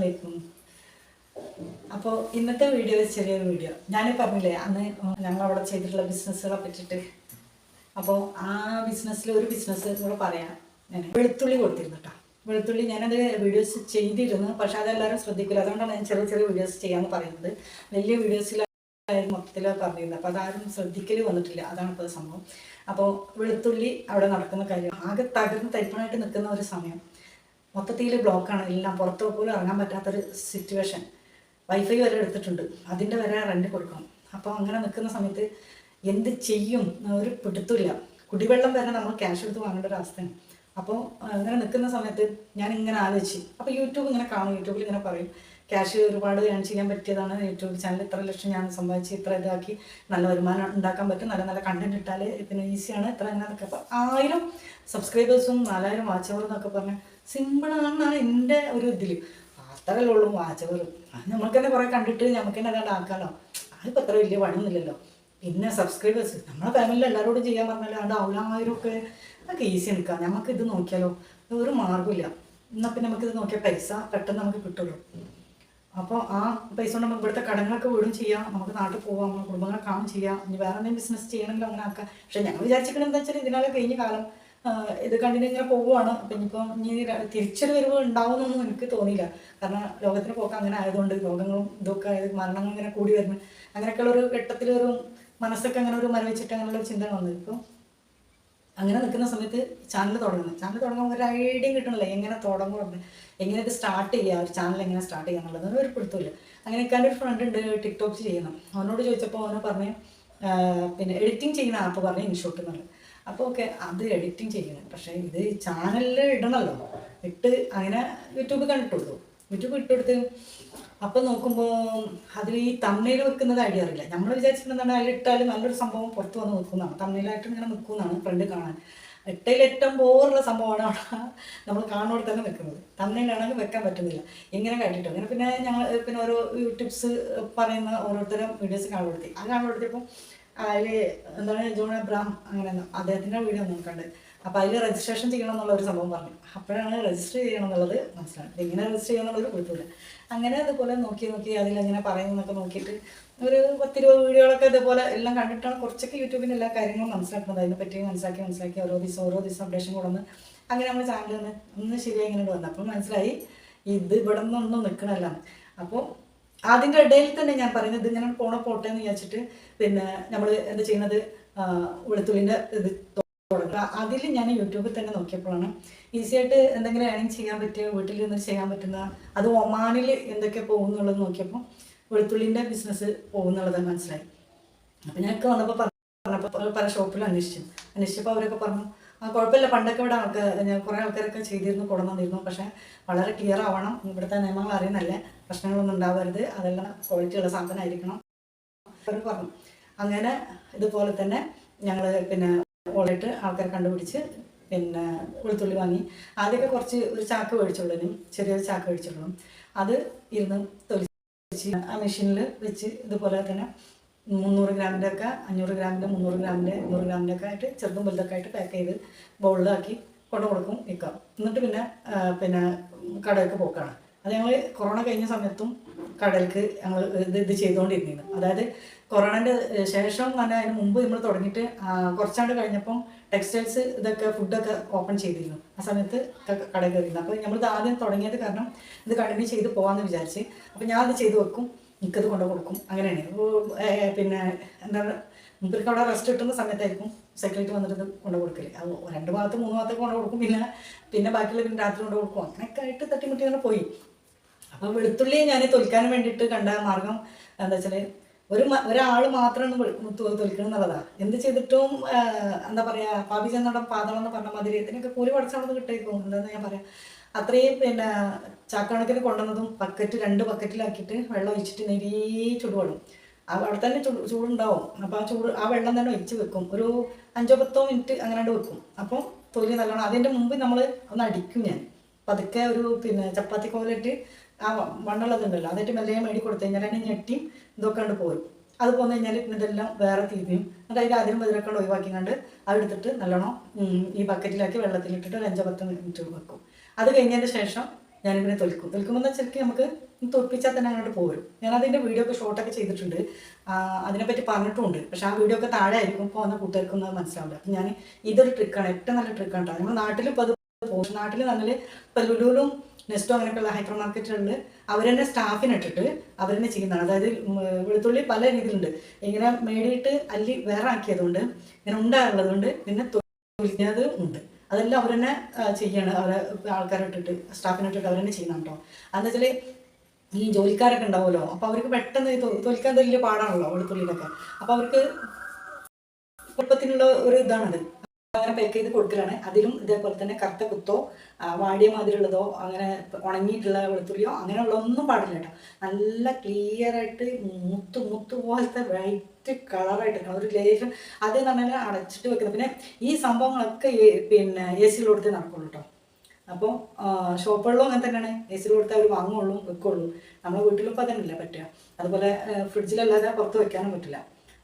അസ്സലാമലൈക്കും. അപ്പോൾ ഇന്നത്തെ വീഡിയോ ചെറിയൊരു വീഡിയോ. ഞാൻ പറഞ്ഞില്ലേ അന്ന് ഞങ്ങൾ അവിടെ ചെയ്തിട്ടുള്ള ബിസിനസ്സുകളെ പറ്റിയിട്ട്. അപ്പോൾ ആ ബിസിനസ്സിൽ ഒരു ബിസിനസ് കൂടെ പറയാം. ഞാൻ വെളുത്തുള്ളി കൊടുത്തിരുന്നു കേട്ടോ വെളുത്തുള്ളി ഞാനത് വീഡിയോസ് ചെയ്തിരുന്നു പക്ഷെ അതെല്ലാവരും ശ്രദ്ധിക്കില്ല. അതുകൊണ്ടാണ് ഞാൻ ചെറിയ ചെറിയ വീഡിയോസ് ചെയ്യാമെന്ന് പറയുന്നത്. വലിയ വീഡിയോസിലായിരുന്നു മൊത്തത്തിൽ പറഞ്ഞിരുന്നത്. അപ്പോൾ അതാരും ശ്രദ്ധിക്കൽ വന്നിട്ടില്ല. അതാണ് ഇപ്പോൾ സംഭവം. അപ്പോൾ വെളുത്തുള്ളി അവിടെ നടക്കുന്ന കാര്യം. ആകെ തകർന്ന് തരിപ്പണായിട്ട് നിൽക്കുന്ന ഒരു സമയം. മൊത്തത്തിൽ ബ്ലോക്കാണ് എല്ലാം പുറത്ത് പോലും ഇറങ്ങാൻ പറ്റാത്തൊരു സിറ്റുവേഷൻ വൈഫൈ വരെ എടുത്തിട്ടുണ്ട്. അതിന്റെ വരെ റെന്റ് കൊടുക്കണം. അപ്പോൾ അങ്ങനെ നിൽക്കുന്ന സമയത്ത് എന്ത് ചെയ്യും ഒരു പിടുത്തില്ല കുടിവെള്ളം വരെ നമ്മൾ ക്യാഷ് എടുത്ത് വാങ്ങേണ്ട ഒരു അവസ്ഥയാണ്. അപ്പോൾ അങ്ങനെ നിൽക്കുന്ന സമയത്ത് ഞാൻ ഇങ്ങനെ ആലോചിച്ച്. അപ്പോൾ യൂട്യൂബ് ഇങ്ങനെ കാണും. യൂട്യൂബിൽ ഇങ്ങനെ പറയും. ക്യാഷ് ഒരുപാട് ഏൺ ചെയ്യാൻ പറ്റിയതാണ് യൂട്യൂബ് ചാനൽ ഇത്ര ലക്ഷം ഞാൻ സമ്പാദിച്ച് ഇത്ര ഇതാക്കി നല്ല വരുമാനം ഉണ്ടാക്കാൻ പറ്റും. നല്ല നല്ല കണ്ടന്റ് ഇട്ടാൽ പിന്നെ ഈസിയാണ് ഇത്ര എന്നൊക്കെ ആയിരം സബ്സ്ക്രൈബേഴ്സും നാലായിരം വാച്ചവറും എന്നൊക്കെ പറഞ്ഞാൽ സിമ്പിളാണെന്നാണ് എന്റെ ഒരു ഇതിൽ അത്രയല്ലേ ഉള്ളൂ വാച്ചവറും അവർ നമുക്ക് തന്നെ കുറേ കണ്ടിട്ട് നമുക്ക് തന്നെ അതാണ്ട് ആക്കാമല്ലോ അതിപ്പോൾ അത്ര വലിയ പണിയൊന്നുമില്ലല്ലോ. പിന്നെ സബ്സ്ക്രൈബേഴ്സ് നമ്മളെ ഫാമിലിയിൽ എല്ലാവരോടും ചെയ്യാൻ പറഞ്ഞാൽ ആയിരം ഒക്കെ അതൊക്കെ ഈസി എടുക്കാം നമുക്ക് ഇത് നോക്കിയാലോ? ഒരു മാർഗമില്ല എന്നാൽ പിന്നെ നമുക്കിത് നോക്കിയാൽ പൈസ പെട്ടെന്ന് നമുക്ക് കിട്ടുള്ളൂ. അപ്പോൾ ആ പൈസ കൊണ്ട് നമുക്ക് ഇവിടുത്തെ കടങ്ങളൊക്കെ വീടും ചെയ്യാം. നമുക്ക് നാട്ടിൽ പോവാം നമ്മുടെ കുടുംബങ്ങളെ കാണും ചെയ്യാം. ഇനി വേറെ എന്തെങ്കിലും ബിസിനസ് ചെയ്യണമെങ്കിൽ അങ്ങനെ ആക്കാം. പക്ഷെ ഞങ്ങൾ വിചാരിച്ചിട്ടുണ്ട് എന്താ വെച്ചാൽ ഇതിനാലെ കഴിഞ്ഞ കാലം ഇത് കണ്ടിന്യൂ ഇങ്ങനെ പോവുകയാണ് അപ്പം ഇനിയിപ്പോൾ ഇനി തിരിച്ചൊരു വരവ് ഉണ്ടാവുമെന്നൊന്നും എനിക്ക് തോന്നിയില്ല. കാരണം ലോകത്തിന് പോക്ക് അങ്ങനെ ആയതുകൊണ്ട് രോഗങ്ങളും ഇതൊക്കെ ആയത് മരണങ്ങൾ ഇങ്ങനെ കൂടി വരുന്നു. അങ്ങനെയൊക്കെയുള്ള ഒരു ഘട്ടത്തിൽ ഒരു മനസ്സൊക്കെ അങ്ങനെ ഒരു മരവിച്ചിട്ട് അങ്ങനെയുള്ള ചിന്ത വന്നത്. ഇപ്പം അങ്ങനെ നിൽക്കുന്ന സമയത്ത് ചാനൽ തുടങ്ങുന്നത് ചാനൽ തുടങ്ങുമ്പോൾ ഒരു ഐഡിയ കിട്ടണില്ല. എങ്ങനെ തുടങ്ങും എങ്ങനെ ഇത് സ്റ്റാർട്ട് ചെയ്യുക ഒരു ചാനൽ എങ്ങനെ സ്റ്റാർട്ട് ചെയ്യുക എന്നുള്ളത്. ഒരു പിടുത്തമില്ല അങ്ങനെ എന്റെ ഒരു ഫ്രണ്ട് ഉണ്ട് ടിക്ടോക്ക് ചെയ്യണം അവനോട് ചോദിച്ചപ്പോൾ അവന് പറഞ്ഞു പിന്നെ എഡിറ്റിംഗ് ചെയ്യുന്ന ആപ്പ് പറഞ്ഞു ഇൻഷോട്ട് എന്നുള്ളത്. അപ്പോൾ ഓക്കെ അത് എഡിറ്റിംഗ് ചെയ്യണം പക്ഷേ ഇത് ചാനലിൽ ഇടണമല്ലോ ഇട്ട് അങ്ങനെ യൂട്യൂബ് കണ്ടിട്ടുള്ളൂ. യൂട്യൂബ് ഇട്ടെടുത്ത് അപ്പം നോക്കുമ്പോൾ അതിൽ ഈ തമ്മയിൽ വെക്കുന്നത് ഐഡിയ അറിയില്ല. നമ്മൾ വിചാരിച്ചിട്ടുണ്ടെന്നാണ് അതിൽ ഇട്ടാലും നല്ലൊരു സംഭവം പുറത്ത് വന്ന് നിൽക്കുന്നതാണ്. തമ്മയിലായിട്ട് ഇങ്ങനെ നിൽക്കുന്നതാണ് ഫ്രണ്ട് കാണാൻ. എട്ടയിൽ ഏറ്റവും പോറുള്ള സംഭവമാണ് നമ്മൾ കാണുമ്പോൾ തന്നെ നിൽക്കുന്നത്. തമ്മയിലാണെങ്കിൽ വെക്കാൻ പറ്റുന്നില്ല. ഇങ്ങനെ കണ്ടിട്ട്. അങ്ങനെ പിന്നെ ഞങ്ങൾ പിന്നെ ഓരോ ടിപ്സ് പറയുന്ന ഓരോരുത്തരും വീഡിയോസ് കാണുമ്പോഴത്തേക്ക് അത് കാണുകൊടുത്തപ്പോൾ അതിൽ എന്താണ് ജോൺ എബ്രാം അങ്ങനെ അദ്ദേഹത്തിന്റെ വീഡിയോ നോക്കണ്ട് കണ്ട്. അപ്പോൾ അതിൽ രജിസ്ട്രേഷൻ ചെയ്യണം എന്നുള്ള ഒരു സംഭവം പറഞ്ഞു. അപ്പോഴാണ് രജിസ്റ്റർ ചെയ്യണം എന്നുള്ളത് മനസ്സിലായത്. എങ്ങനെ രജിസ്റ്റർ ചെയ്യണം എന്നുള്ളത് കൊടുത്തില്ല അങ്ങനെ അതുപോലെ നോക്കി നോക്കി അതിലെങ്ങനെ പറയുന്നതൊക്കെ നോക്കിയിട്ട് ഒരു പത്തിരുപത് വീഡിയോകളൊക്കെ ഇതുപോലെ എല്ലാം കണ്ടിട്ടാണ് കുറച്ചൊക്കെ യൂട്യൂബിന്റെ എല്ലാ കാര്യങ്ങളും മനസ്സിലാക്കുന്നത്. അതിനെ പറ്റി മനസ്സിലാക്കി മനസ്സിലാക്കി ഓരോ ദിവസം ഓരോ ദിവസം അപ്ഡേഷൻ കൊടുന്ന് അങ്ങനെ നമ്മൾ ചാനലിൽ നിന്ന് ഒന്ന് ശരിയായി ഇങ്ങനെ വന്നു അപ്പം മനസ്സിലായി ഇത് ഇവിടെ നിന്നൊന്നും നിൽക്കണമല്ല അപ്പോൾ അതിന്റെ ഇടയിൽ തന്നെ ഞാൻ പറയുന്നത് ഇങ്ങനെ പോണ പോട്ടെ എന്ന് വിചാരിച്ചിട്ട് പിന്നെ നമ്മൾ എന്താ ചെയ്യുന്നത് വെളുത്തുള്ളിന്റെ ഇത് അതിൽ ഞാൻ യൂട്യൂബിൽ തന്നെ നോക്കിയപ്പോഴാണ് ഈസി ആയിട്ട് എന്തെങ്കിലും ഏണിങ് ചെയ്യാൻ പറ്റിയ വീട്ടിൽ നിന്ന് ചെയ്യാൻ പറ്റുന്ന അത് ഒമാനിൽ എന്തൊക്കെ പോകുന്നുള്ളത് നോക്കിയപ്പോൾ വെളുത്തുള്ളിന്റെ ബിസിനസ് പോകുന്നുള്ളത് മനസ്സിലായി. അപ്പം ഞാനൊക്കെ വന്നപ്പോൾ പറഞ്ഞപ്പോൾ പല ഷോപ്പിലും അന്വേഷിച്ചു. അന്വേഷിച്ചപ്പോൾ അവരൊക്കെ പറഞ്ഞു ആ കുഴപ്പമില്ല പണ്ടൊക്കെ ഇവിടെ ആൾക്കാർ കുറേ ആൾക്കാരൊക്കെ ചെയ്തിരുന്നു കൊണ്ടുവന്നിരുന്നു പക്ഷേ വളരെ ക്ലിയർ ആവണം. ഇവിടുത്തെ നിയമങ്ങൾ അറിയുന്നല്ലേ പ്രശ്നങ്ങളൊന്നും ഉണ്ടാവരുത്. അതെല്ലാം ക്വാളിറ്റിയുള്ള സാധനമായിരിക്കണം. അവർ പറഞ്ഞു. അങ്ങനെ ഇതുപോലെ തന്നെ ഞങ്ങൾ പിന്നെ ഓളായിട്ട് ആൾക്കാരെ കണ്ടുപിടിച്ച് പിന്നെ വെളുത്തുള്ളി വാങ്ങി. ആദ്യമൊക്കെ കുറച്ച് ഒരു ചാക്ക് മേടിച്ചുള്ളൂ. ചെറിയൊരു ചാക്ക് മേടിച്ചുള്ളൂ. അത് ഇരുന്ന് തൊലിച്ച് ആ മെഷീനിൽ വെച്ച് ഇതുപോലെ തന്നെ മുന്നൂറ് ഗ്രാമിന്റെ ഒക്കെ അഞ്ഞൂറ് ഗ്രാമിന്റെ മുന്നൂറ് ഗ്രാമിന്റെ നൂറ് ഗ്രാമിന്റെ ഒക്കെ ആയിട്ട് ചെറുതും വലുതൊക്കെ ആയിട്ട് പാക്ക് ചെയ്ത് ബൗളിലാക്കി കൊണ്ടു കൊടുക്കും വിൽക്കാം എന്നിട്ട് പിന്നെ പിന്നെ കടയൊക്കെ പോക്കാണ്. അത് ഞങ്ങൾ കൊറോണ കഴിഞ്ഞ സമയത്തും കടൽക്ക് ഞങ്ങൾ ഇത് ഇത് ചെയ്തുകൊണ്ടിരുന്നിരുന്നു അതായത് കൊറോണന്റെ ശേഷം തന്നെ അതിന് മുമ്പ് നമ്മൾ തുടങ്ങിയിട്ട് കുറച്ചാണ്ട് കഴിഞ്ഞപ്പം ടെക്സ്റ്റൈൽസ് ഇതൊക്കെ ഫുഡൊക്കെ ഓപ്പൺ ചെയ്തിരുന്നു. ആ സമയത്ത് കടയിൽ കയറിയിരുന്നു. അപ്പോൾ നമ്മളിത് ആദ്യം തുടങ്ങിയത് കാരണം ഇത് കണ്ടിന്യൂ ചെയ്ത് പോകാമെന്ന് വിചാരിച്ച്. അപ്പോൾ ഞാൻ അത് ചെയ്ത് വെക്കും. എനിക്കത് കൊണ്ട് കൊടുക്കും. അങ്ങനെയാണ്. പിന്നെ എന്താ മുമ്പിലേക്ക് അവിടെ റെസ്റ്റ് കിട്ടുന്ന സമയത്തായിരിക്കും സെക്രട്ടറി വന്നിട്ട് കൊണ്ടു കൊടുക്കൽ. അത് രണ്ട് ഭാഗത്ത് മൂന്ന് ഭാഗത്തൊക്കെ കൊണ്ട് കൊടുക്കും. പിന്നെ പിന്നെ ബാക്കിയുള്ള പിന്നെ രാത്രി കൊണ്ട് കൊടുക്കും. അങ്ങനെയൊക്കെ ആയിട്ട് തട്ടിമുട്ടി അങ്ങനെ പോയി. അപ്പോൾ വെളുത്തുള്ളിയെ ഞാൻ തൊലിക്കാൻ വേണ്ടിയിട്ട് കണ്ട മാർഗം എന്താ വെച്ചാൽ ഒരു ഒരാൾ മാത്രമാണ് തൊലിക്കണം എന്നുള്ളതാണ് എന്ത് ചെയ്തിട്ടും എന്താ പറയുക പാപി ചെന്നടം പാതളം എന്ന് പറഞ്ഞ മാതിരി ഇതിനൊക്കെ കൂലി പഠിച്ചവിടെ കിട്ടേക്കും എന്താണെന്ന് ഞാൻ പറയാം. അത്രയും പിന്നെ ചാക്കണക്കിന് കൊണ്ടുവന്നതും ബക്കറ്റ് രണ്ട് ബക്കറ്റിലാക്കിയിട്ട് വെള്ളം ഒഴിച്ചിട്ട് നെരീ ചുടുവെള്ളം അവിടെ തന്നെ ചൂട് ചൂടുണ്ടാവും. അപ്പോൾ ആ ചൂട് ആ വെള്ളം തന്നെ ഒഴിച്ച് വെക്കും. ഒരു അഞ്ചോ പത്തോ മിനിറ്റ് അങ്ങനെ വെക്കും. അപ്പോൾ തൊലി നല്ലോണം അതിന്റെ മുമ്പ് നമ്മൾ ഒന്ന് അടിക്കും ഞാൻ പതുക്കെ ഒരു പിന്നെ ചപ്പാത്തി കോലിട്ട് ആ മണ്ണുള്ളതുണ്ടല്ലോ അതിട്ട് മെല്ലെ മേടി കൊടുത്തു കഴിഞ്ഞാൽ അതിനെ ഞെട്ടി ഇതൊക്കെ കണ്ട് പോരും. അത് പോന്നു കഴിഞ്ഞാൽ ഇതെല്ലാം വേറെ തിരിയും എന്നിട്ട് അതിന്റെ അതിനും ബതിരക്കൊണ്ട് ഒഴിവാക്കി കണ്ട് അതെടുത്തിട്ട് നല്ലോണം ഈ ബക്കറ്റിലാക്കി വെള്ളത്തിലിട്ടിട്ട് ഒരു അഞ്ചോ പത്ത് മിനിറ്റ് വെക്കും. അത് കഴിഞ്ഞതിന് ശേഷം ഞാനിങ്ങനെ തൊലിക്കും. തൊലിക്കുമ്പോൾ എന്ന് വെച്ചാൽ നമുക്ക് തൊപ്പിച്ചാൽ തന്നെ അങ്ങോട്ട് പോരും. ഞാൻ അതിന്റെ വീഡിയോ ഒക്കെ ഷോർട്ടൊക്കെ ചെയ്തിട്ടുണ്ട്. അതിനെപ്പറ്റി പറഞ്ഞിട്ടുണ്ട് പക്ഷെ ആ വീഡിയോ ഒക്കെ താഴെ ആയിരിക്കും. പോകുന്ന കൂട്ടുകാർക്കൊന്നും മനസ്സിലാവില്ല. അപ്പം ഞാൻ ഇതൊരു ട്രിക്കാണ് ഏറ്റവും നല്ല ട്രിക്കാണ് നാട്ടിൽ ഇപ്പോൾ അത് പോകും. നാട്ടിൽ നല്ല ഇപ്പം ലുലുലും നെസ്റ്റോ അങ്ങനെയൊക്കെയുള്ള ഹൈപ്പർ മാർക്കറ്റുകളിൽ അവരെന്നെ അവർ തന്നെ ചെയ്യുന്നതാണ്. അതായത് വെളുത്തുള്ളി പല രീതിയിലുണ്ട്. ഇങ്ങനെ മേടിയിട്ട് അല്ലി വേറെ ആക്കിയതുകൊണ്ട് ഇങ്ങനെ ഉണ്ടായുള്ളതുകൊണ്ട് പിന്നെ തൊലിക്കുന്നത് ഉണ്ട്. അതെല്ലാം ആ, ചെയ്യാണ്. അവരെ ആൾക്കാരെ ഇട്ടിട്ട് അവരെന്നെ ഇട്ടിട്ട് അവർ തന്നെ ചെയ്യുന്ന കേട്ടോ അതെന്ന് വെച്ചാൽ ഈ ജോലിക്കാരൊക്കെ ഉണ്ടാവുമല്ലോ. അപ്പോൾ അവർക്ക് പെട്ടെന്ന് തൊലിക്കാൻ വലിയ പാടാണല്ലോ വെളുത്തുള്ളിയിലൊക്കെ. അപ്പോൾ അവർക്ക് എളുപ്പത്തിനുള്ള ഒരു ഇതാണത്. അങ്ങനെ പാക്ക് ചെയ്ത് കൊടുക്കലാണ്. അതിലും ഇതേപോലെ തന്നെ കറുത്ത കുത്തോ വാടിയ മാതിരിയുള്ളതോ അങ്ങനെ ഉണങ്ങിയിട്ടുള്ള വെളുത്തുള്ളിയോ അങ്ങനെയുള്ള ഒന്നും പാടില്ല കേട്ടോ. നല്ല ക്ലിയർ ആയിട്ട് മുത്ത് മുത്ത് പോലത്തെ വൈറ്റ് കളറായിട്ട് ഒരു ലേശം അത് പറഞ്ഞാൽ അടച്ചിട്ട് വെക്കുന്നത് പിന്നെ ഈ സംഭവങ്ങളൊക്കെ പിന്നെ എ സിയിൽ കൊടുത്തേ നടക്കുള്ളൂ കേട്ടോ. അപ്പോൾ ഷോപ്പുകളിലും അങ്ങനെ തന്നെയാണ്. എ സിയിൽ കൊടുത്താൽ അവർ വാങ്ങുള്ളൂ വെക്കുള്ളൂ. നമ്മുടെ വീട്ടിലും ഇപ്പോൾ അതന്നെയല്ല പറ്റുക. അതുപോലെ ഫ്രിഡ്ജിലല്ലാതെ പുറത്ത് വെക്കാനും പറ്റില്ല.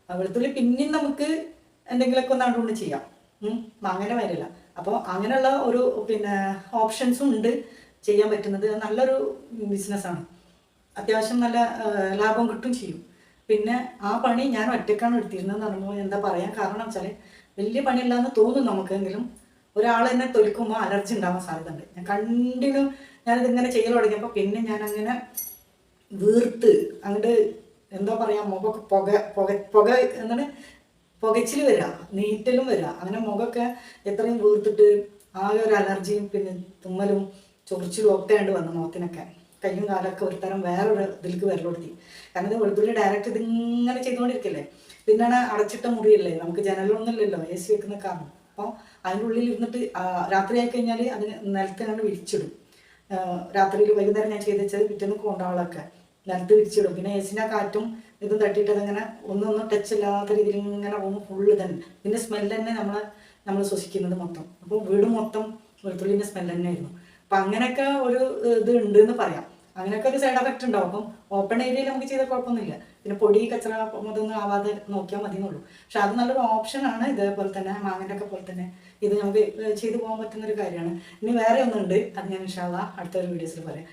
വെളുത്തുള്ളി പിന്നെയും നമുക്ക് എന്തെങ്കിലുമൊക്കെ ഒന്ന് അതുകൊണ്ട് ചെയ്യാം. അങ്ങനെ വരില്ല. അപ്പോൾ അങ്ങനെയുള്ള ഒരു പിന്നെ ഓപ്ഷൻസും ഉണ്ട് ചെയ്യാൻ പറ്റുന്നത്. നല്ലൊരു ബിസിനസ്സാണ് അത്യാവശ്യം നല്ല ലാഭം കിട്ടും ചെയ്യും. പിന്നെ ആ പണി ഞാൻ ഒറ്റക്കാണ് എടുത്തിരുന്നതെന്ന് പറയുമ്പോൾ എന്താ പറയാ കാരണം വെച്ചാൽ വലിയ പണിയില്ലാന്ന് തോന്നും നമുക്കെങ്കിലും. ഒരാൾ തന്നെ തൊലിക്കുമ്പോൾ അലർജി ഉണ്ടാവാൻ സാധ്യത ഉണ്ട് ഞാൻ കണ്ടിന്യൂ ഞാനിതിങ്ങനെ ചെയ്യൽ തുടങ്ങിയപ്പോൾ പിന്നെ ഞാൻ അങ്ങനെ വീർത്ത് അങ്ങോട്ട് എന്താ പറയാ മുഖമൊക്കെ പുക പുക പുക എന്താണ് പുകച്ചിൽ വരിക നീറ്റലും വരിക അങ്ങനെ മുഖമൊക്കെ എത്രയും വീർത്തിട്ട് ആകെ ഒരു അലർജിയും പിന്നെ തുമ്മലും ചൊറിച്ചിലും ഒക്കെ ആയിട്ട് വന്നു മുഖത്തിനൊക്കെ. കയ്യും കാലൊക്കെ ഒരു തരം വേറൊരു ഇതിലേക്ക് വരലൊടുത്തി കാരണം ഇത് വെളുത്തുള്ളി ഡയറക്റ്റ് ഇതിങ്ങനെ ചെയ്തുകൊണ്ടിരിക്കല്ലേ? പിന്നാണ് അടച്ചിട്ട മുറിയല്ലേ? നമുക്ക് ജനലൊന്നുമില്ലല്ലോ എ സി വെക്കുന്ന കാരണം അപ്പോൾ അതിന്റെ ഉള്ളിൽ ഇരുന്നിട്ട് ആ, രാത്രി ആയി കഴിഞ്ഞാൽ അതിന് നിലത്ത് കണ്ട് വിരിച്ചിടും. രാത്രിയിൽ വൈകുന്നേരം ഞാൻ ചെയ്ത് വെച്ചത് പിറ്റേന്ന് കൊണ്ടാളൊക്കെ നിലത്ത് വിരിച്ചിടും. പിന്നെ എ എസിന്റെ കാറ്റും ഇതും തട്ടിയിട്ട് അതങ്ങനെ ഒന്നൊന്നും ടച്ച് ഇല്ലാത്ത രീതിയിൽ ഇങ്ങനെ റൂം ഫുള്ള് തന്നെ ഇതിന്റെ സ്മെല്ല് തന്നെ നമ്മൾ നമ്മൾ ശ്വസിക്കുന്നത് മൊത്തം. അപ്പോൾ വീട് മൊത്തം വെളുത്തുള്ളിന്റെ സ്മെല്ല് തന്നെയായിരുന്നു. അപ്പം അങ്ങനെയൊക്കെ ഒരു ഇത് ഉണ്ട് എന്ന് പറയാം. അങ്ങനെയൊക്കെ ഒരു സൈഡ് എഫക്റ്റ് ഉണ്ടാവും. അപ്പം ഓപ്പൺ ഏരിയയിൽ നമുക്ക് ചെയ്ത കുഴപ്പമൊന്നുമില്ല. പിന്നെ പൊടി കച്ചറ അതൊന്നും ആവാതെ നോക്കിയാൽ മതി എന്നുള്ളൂ പക്ഷെ അത് നല്ലൊരു ഓപ്ഷനാണ് ഇതേപോലെ തന്നെ മാങ്ങന്റെ ഒക്കെ പോലെ തന്നെ ഇത് നമുക്ക് ചെയ്തു പോകാൻ പറ്റുന്ന ഒരു കാര്യമാണ്. ഇനി വേറെ ഒന്നുണ്ട്. അത് ഞാൻ ഇൻഷാല്ല അടുത്തൊരു വീഡിയോസിൽ പറയാം.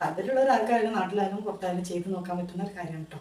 താല്പര്യമുള്ള ഒരാൾക്കായാലും നാട്ടിലായാലും പുറത്തായാലും ചെയ്ത് നോക്കാൻ പറ്റുന്ന ഒരു കാര്യമാണ് കേട്ടോ